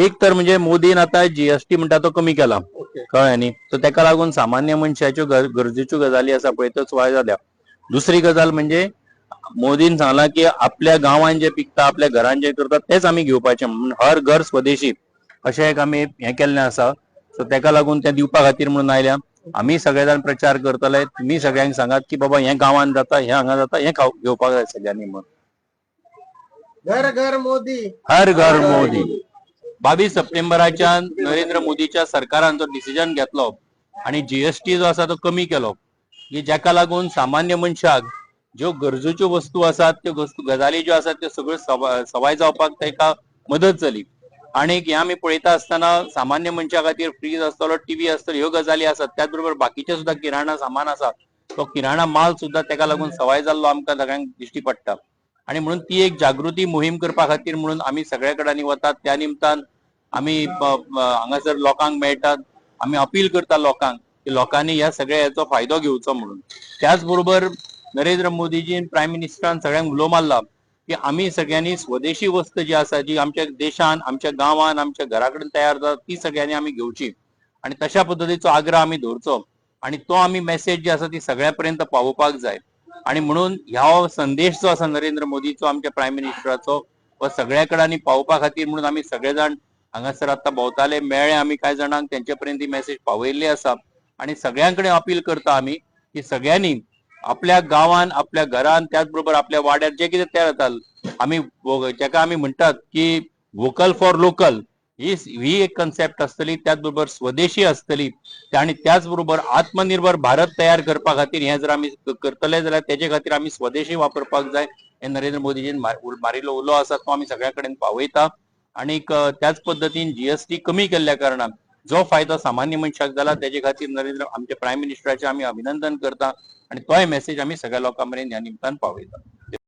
एक तर म्हणजे मोदीन आता जीएसटी म्हणटा तो कमी केला. कळ्ळें न्ही. सो तेका लागून सामान्य मनशाच्यो गर- गरजेच्यो गजाली आसा पळय त्यो सुवाळ जाल्या दुसरी गजाल म्हणजे मोदीन सांगला की आपल्या गांवांत जे पिकता आपल्या घरांत जे करता तेच आमी घेवपाचे म्हणून हर घर स्वदेशी. अशें एक आमी हें केल्लें आसा. सो तेका लागून तें दिवपा खातीर म्हणून आयल्या. आमी सगळे जाण प्रचार करतले. तुमी सगळ्यांक सांगात की बाबा हें गांवांत जाता हें हांगा जाता हें खाव घेवपाक जाय सगळ्यांनी म्हणून. घर घर मोदी. हर घर मोदी. बावीस सप्टेंबराच्या नरेंद्र मोदीच्या सरकारान जो डिसिजन घेतलो आणि जीएसटी जो आसा तो कमी केलो. की जाका लागून सामान्य मनशाक ज्यो गरजेच्यो वस्तू आसात त्यो गजाली ज्यो आसात त्यो सगळ्यो सवा- सवाय जावपाक ताका मदत जाली आणि हे आमी पळयता आसतना सामान्य मनशा खातीर फ्रीज आसतलो टीव्ही आसतलो ह्यो गजाली आसात त्याच बरोबर बाकीचे सुद्धा किराणा सामान आसा तो किराणा माल सुद्धा ताका लागून सवाय जाल्लो आमकां सगळ्यांक दिश्टी पडटा. आणि म्हणून ती एक जागृती मोहीम करपा खातीर म्हणून आमी सगळ्या कडांनी वतात. त्या निमतान आमी हांगासर लोकांक मेळटात. आमी अपील करता लोकांक की लोकांनी ह्या सगळ्या हेचो फायदो घेवचो म्हणून. त्याच बरोबर नरेंद्र मोदीजीन प्रायम मिनिस्टरान सगळ्यांक उलो मारला की आमी सगळ्यांनी स्वदेशी वस्त जी आसा जी आमच्या देशान आमच्या गांवांन आमच्या घरा कडेन तयार जाता ती सगळ्यांनी आमी घेवची. आणि तशा पद्दतीचो आग्रह आमी दवरचो आणि तो आमी मेसेज जी आसा ती सगळ्या पर्यंत पावोवपाक जाय. आणि म्हणून ह्या संदेश जो आसा नरेंद्र मोदीचो आमच्या प्रायम मिनिस्टराचो हो सगळ्या कडेन पावोवपा खातीर म्हणून आमी सगळे जाण हांगासर आता भोंवताले. मेळ्ळे आमी कांय जाणांक तेंचे पर्यंत ही मेसेज पावयल्ली आसा. आणि सगळ्यांकडे अपील करता आमी की सगळ्यांनी आपल्या गावान आपल्या घरान त्याच बरोबर आपल्या वाड्यार जे कितें तयार जाता आमी जेका आमी म्हणटात की व्होकल फॉर लोकल ही ही एक कन्सेप्ट आसतली त्याच बरोबर स्वदेशी आसतली आणि त्याच बरोबर आत्मनिर्भर भारत तयार करपा खातीर हे जर आमी करतले जाल्यार तेजे खातीर आमी स्वदेशी वापरपाक जाय हे नरेंद्र मोदीजीन मारिल्लो उलो आसा तो आमी सगळ्या कडेन पावयता आनीक त्याच पद्दतीन जीएसटी कमी केल्ल्या कारणान जो फायदो सामान्य मनशाक जाला तेजे खातीर नरेंद्र आमचे प्रायम मिनिस्टराचे आमी अभिनंदन करता आणि तोय मेसेज आमी सगळ्या लोकां मेरेन ह्या निमतान पावयता.